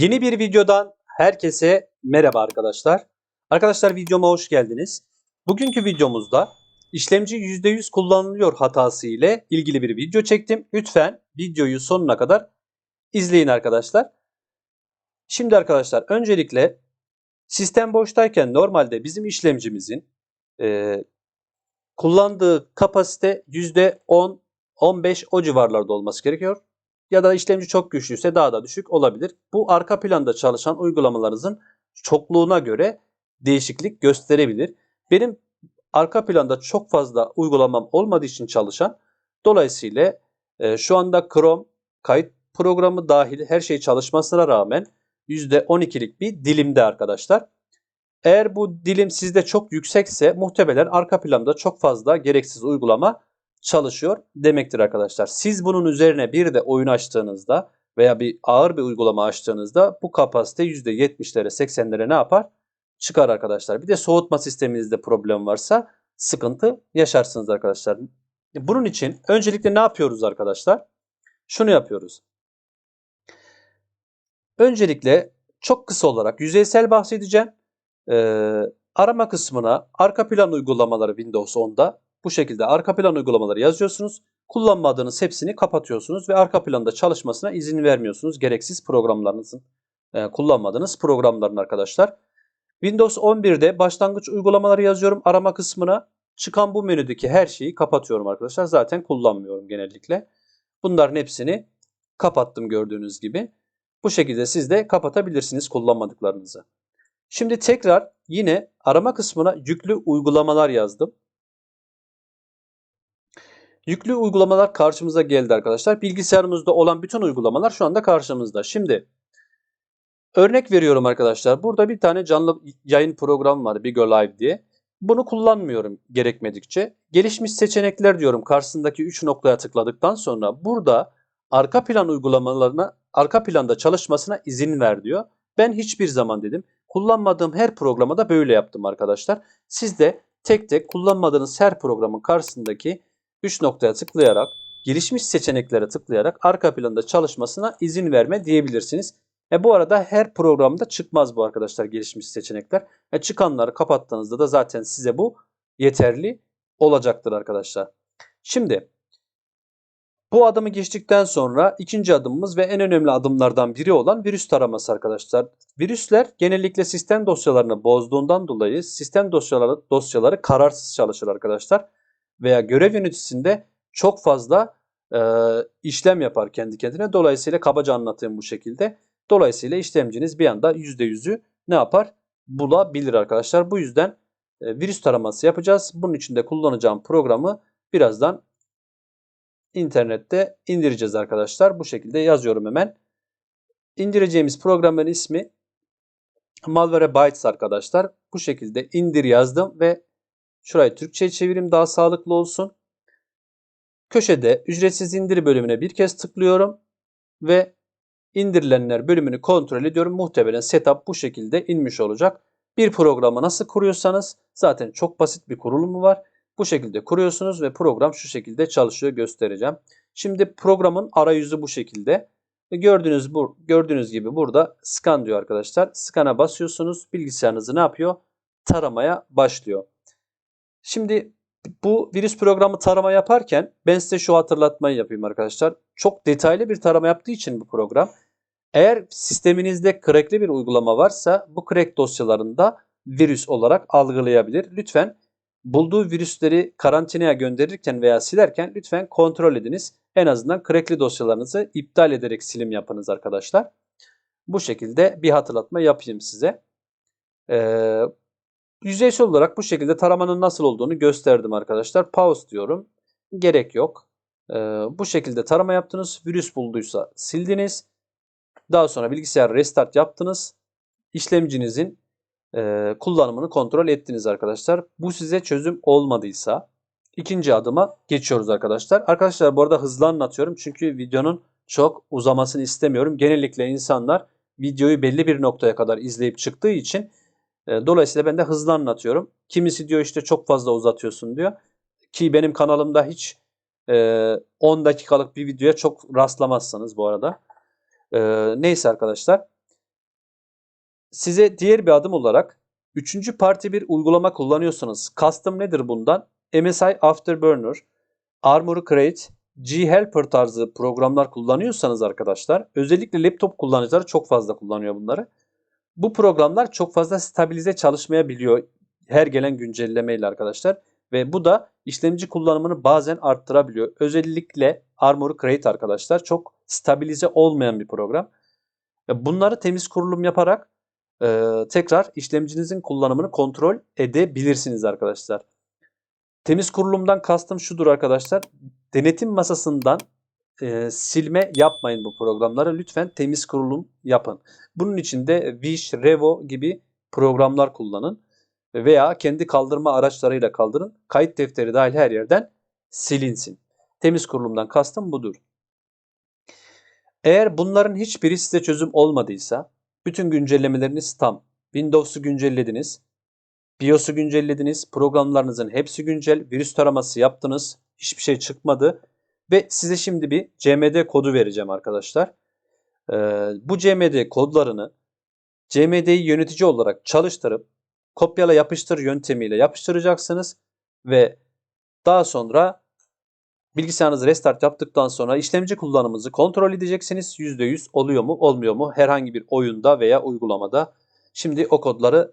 Yeni bir videodan herkese merhaba arkadaşlar. Arkadaşlar videoma hoş geldiniz. Bugünkü videomuzda işlemci %100 kullanılıyor hatası ile ilgili bir video çektim. Lütfen videoyu sonuna kadar izleyin arkadaşlar. Şimdi arkadaşlar öncelikle sistem boştayken normalde bizim işlemcimizin e, kullandığı kapasite %10-15 o civarlarda olması gerekiyor ya da işlemci çok güçlüyse daha da düşük olabilir. Bu arka planda çalışan uygulamalarınızın çokluğuna göre değişiklik gösterebilir. Benim arka planda çok fazla uygulamam olmadığı için çalışan dolayısıyla e, şu anda Chrome kayıt programı dahil her şey çalışmasına rağmen %12'lik bir dilimde arkadaşlar. Eğer bu dilim sizde çok yüksekse muhtemelen arka planda çok fazla gereksiz uygulama çalışıyor demektir arkadaşlar. Siz bunun üzerine bir de oyun açtığınızda veya bir ağır bir uygulama açtığınızda bu kapasite %70'lere 80'lere ne yapar? Çıkar arkadaşlar. Bir de soğutma sisteminizde problem varsa sıkıntı yaşarsınız arkadaşlar. Bunun için öncelikle ne yapıyoruz arkadaşlar? Şunu yapıyoruz. Öncelikle çok kısa olarak yüzeysel bahsedeceğim. Ee, arama kısmına arka plan uygulamaları Windows 10'da bu şekilde arka plan uygulamaları yazıyorsunuz. Kullanmadığınız hepsini kapatıyorsunuz ve arka planda çalışmasına izin vermiyorsunuz. Gereksiz programlarınızın e, kullanmadığınız programların arkadaşlar. Windows 11'de başlangıç uygulamaları yazıyorum arama kısmına. Çıkan bu menüdeki her şeyi kapatıyorum arkadaşlar. Zaten kullanmıyorum genellikle. Bunların hepsini kapattım gördüğünüz gibi. Bu şekilde siz de kapatabilirsiniz kullanmadıklarınızı. Şimdi tekrar yine arama kısmına yüklü uygulamalar yazdım. Yüklü uygulamalar karşımıza geldi arkadaşlar. Bilgisayarımızda olan bütün uygulamalar şu anda karşımızda. Şimdi örnek veriyorum arkadaşlar. Burada bir tane canlı yayın programı var Bigo Live diye. Bunu kullanmıyorum gerekmedikçe. Gelişmiş seçenekler diyorum karşısındaki 3 noktaya tıkladıktan sonra burada arka plan uygulamalarına arka planda çalışmasına izin ver diyor. Ben hiçbir zaman dedim. Kullanmadığım her programda böyle yaptım arkadaşlar. Siz de tek tek kullanmadığınız her programın karşısındaki 3 noktaya tıklayarak gelişmiş seçeneklere tıklayarak arka planda çalışmasına izin verme diyebilirsiniz. E bu arada her programda çıkmaz bu arkadaşlar gelişmiş seçenekler. E çıkanları kapattığınızda da zaten size bu yeterli olacaktır arkadaşlar. Şimdi bu adımı geçtikten sonra ikinci adımımız ve en önemli adımlardan biri olan virüs taraması arkadaşlar. Virüsler genellikle sistem dosyalarını bozduğundan dolayı sistem dosyaları, dosyaları kararsız çalışır arkadaşlar veya görev yöneticisinde çok fazla e, işlem yapar kendi kendine. Dolayısıyla kabaca anlatayım bu şekilde. Dolayısıyla işlemciniz bir anda %100'ü ne yapar? Bulabilir arkadaşlar. Bu yüzden e, virüs taraması yapacağız. Bunun için de kullanacağım programı birazdan internette indireceğiz arkadaşlar. Bu şekilde yazıyorum hemen. İndireceğimiz programın ismi Malwarebytes arkadaşlar. Bu şekilde indir yazdım ve Şurayı Türkçe'ye çevireyim daha sağlıklı olsun. Köşede ücretsiz indir bölümüne bir kez tıklıyorum ve indirilenler bölümünü kontrol ediyorum. Muhtemelen setup bu şekilde inmiş olacak. Bir programı nasıl kuruyorsanız zaten çok basit bir kurulumu var. Bu şekilde kuruyorsunuz ve program şu şekilde çalışıyor göstereceğim. Şimdi programın arayüzü bu şekilde. Gördüğünüz, bu, gördüğünüz gibi burada scan diyor arkadaşlar. Scan'a basıyorsunuz. Bilgisayarınızı ne yapıyor? Taramaya başlıyor. Şimdi bu virüs programı tarama yaparken ben size şu hatırlatmayı yapayım arkadaşlar. Çok detaylı bir tarama yaptığı için bu program eğer sisteminizde crackli bir uygulama varsa bu crack dosyalarında virüs olarak algılayabilir. Lütfen bulduğu virüsleri karantinaya gönderirken veya silerken lütfen kontrol ediniz. En azından crackli dosyalarınızı iptal ederek silim yapınız arkadaşlar. Bu şekilde bir hatırlatma yapayım size. Ee, Yüzeysel olarak bu şekilde taramanın nasıl olduğunu gösterdim arkadaşlar. Pause diyorum. Gerek yok. Ee, bu şekilde tarama yaptınız. Virüs bulduysa sildiniz. Daha sonra bilgisayar restart yaptınız. İşlemcinizin e, kullanımını kontrol ettiniz arkadaşlar. Bu size çözüm olmadıysa ikinci adıma geçiyoruz arkadaşlar. Arkadaşlar bu arada hızlı anlatıyorum. Çünkü videonun çok uzamasını istemiyorum. Genellikle insanlar videoyu belli bir noktaya kadar izleyip çıktığı için dolayısıyla ben de hızlı anlatıyorum. Kimisi diyor işte çok fazla uzatıyorsun diyor. Ki benim kanalımda hiç 10 e, dakikalık bir videoya çok rastlamazsanız bu arada. E, neyse arkadaşlar. size diğer bir adım olarak üçüncü parti bir uygulama kullanıyorsanız custom nedir bundan? MSI Afterburner, Armoury Crate, G-Helper tarzı programlar kullanıyorsanız arkadaşlar özellikle laptop kullanıcıları çok fazla kullanıyor bunları. Bu programlar çok fazla stabilize çalışmayabiliyor her gelen güncellemeyle arkadaşlar. Ve bu da işlemci kullanımını bazen arttırabiliyor. Özellikle Armoury Crate arkadaşlar çok stabilize olmayan bir program. Bunları temiz kurulum yaparak e, tekrar işlemcinizin kullanımını kontrol edebilirsiniz arkadaşlar. Temiz kurulumdan kastım şudur arkadaşlar. Denetim masasından e, silme yapmayın bu programları. Lütfen temiz kurulum yapın. Bunun için de Wish, Revo gibi programlar kullanın. Veya kendi kaldırma araçlarıyla kaldırın. Kayıt defteri dahil her yerden silinsin. Temiz kurulumdan kastım budur. Eğer bunların hiçbiri size çözüm olmadıysa bütün güncellemeleriniz tam. Windows'u güncellediniz. BIOS'u güncellediniz. Programlarınızın hepsi güncel. Virüs taraması yaptınız. Hiçbir şey çıkmadı. Ve size şimdi bir CMD kodu vereceğim arkadaşlar. Ee, bu CMD kodlarını CMD'yi yönetici olarak çalıştırıp kopyala yapıştır yöntemiyle yapıştıracaksınız. Ve daha sonra bilgisayarınızı restart yaptıktan sonra işlemci kullanımınızı kontrol edeceksiniz. %100 oluyor mu olmuyor mu herhangi bir oyunda veya uygulamada. Şimdi o kodları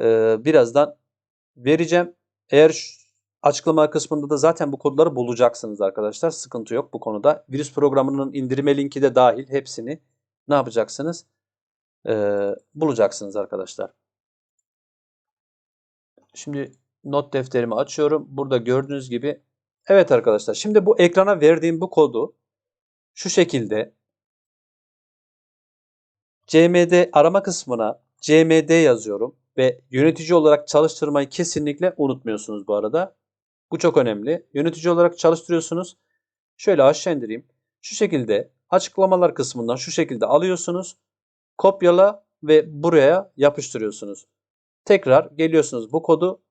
e, birazdan vereceğim. Eğer açıklama kısmında da zaten bu kodları bulacaksınız arkadaşlar. Sıkıntı yok bu konuda. Virüs programının indirme linki de dahil hepsini ne yapacaksınız? E, bulacaksınız arkadaşlar. Şimdi not defterimi açıyorum. Burada gördüğünüz gibi evet arkadaşlar şimdi bu ekrana verdiğim bu kodu şu şekilde CMD arama kısmına CMD yazıyorum ve yönetici olarak çalıştırmayı kesinlikle unutmuyorsunuz bu arada. Bu çok önemli. Yönetici olarak çalıştırıyorsunuz. Şöyle aşağı indireyim. Şu şekilde açıklamalar kısmından şu şekilde alıyorsunuz. Kopyala ve buraya yapıştırıyorsunuz. Tekrar geliyorsunuz bu kodu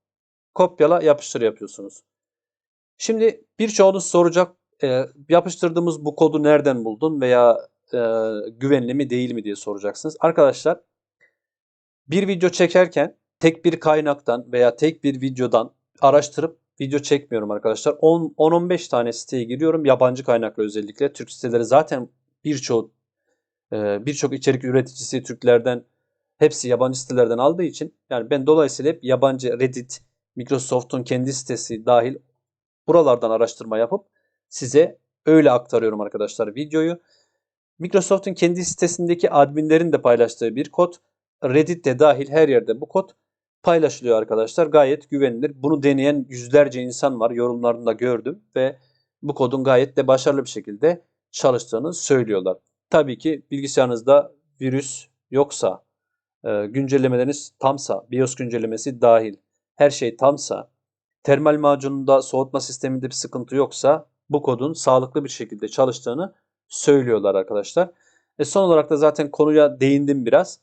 kopyala yapıştır yapıyorsunuz. Şimdi birçoğunuz soracak e, yapıştırdığımız bu kodu nereden buldun veya e, güvenli mi değil mi diye soracaksınız. Arkadaşlar bir video çekerken tek bir kaynaktan veya tek bir videodan araştırıp video çekmiyorum arkadaşlar. 10-15 tane siteye giriyorum. Yabancı kaynaklı özellikle. Türk siteleri zaten birçok e, birçok içerik üreticisi Türklerden hepsi yabancı sitelerden aldığı için yani ben dolayısıyla hep yabancı Reddit, Microsoft'un kendi sitesi dahil buralardan araştırma yapıp size öyle aktarıyorum arkadaşlar videoyu. Microsoft'un kendi sitesindeki adminlerin de paylaştığı bir kod. Reddit'te dahil her yerde bu kod paylaşılıyor arkadaşlar. Gayet güvenilir. Bunu deneyen yüzlerce insan var. Yorumlarında gördüm ve bu kodun gayet de başarılı bir şekilde çalıştığını söylüyorlar. Tabii ki bilgisayarınızda virüs yoksa, e, güncellemeleriniz tamsa, BIOS güncellemesi dahil her şey tamsa, termal macununda soğutma sisteminde bir sıkıntı yoksa bu kodun sağlıklı bir şekilde çalıştığını söylüyorlar arkadaşlar. E son olarak da zaten konuya değindim biraz.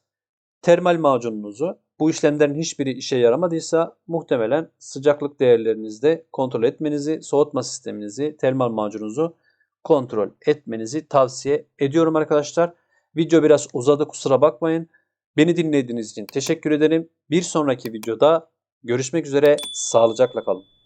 Termal macununuzu bu işlemlerin hiçbiri işe yaramadıysa muhtemelen sıcaklık değerlerinizde kontrol etmenizi, soğutma sisteminizi, termal macununuzu kontrol etmenizi tavsiye ediyorum arkadaşlar. Video biraz uzadı kusura bakmayın. Beni dinlediğiniz için teşekkür ederim. Bir sonraki videoda görüşmek üzere. Sağlıcakla kalın.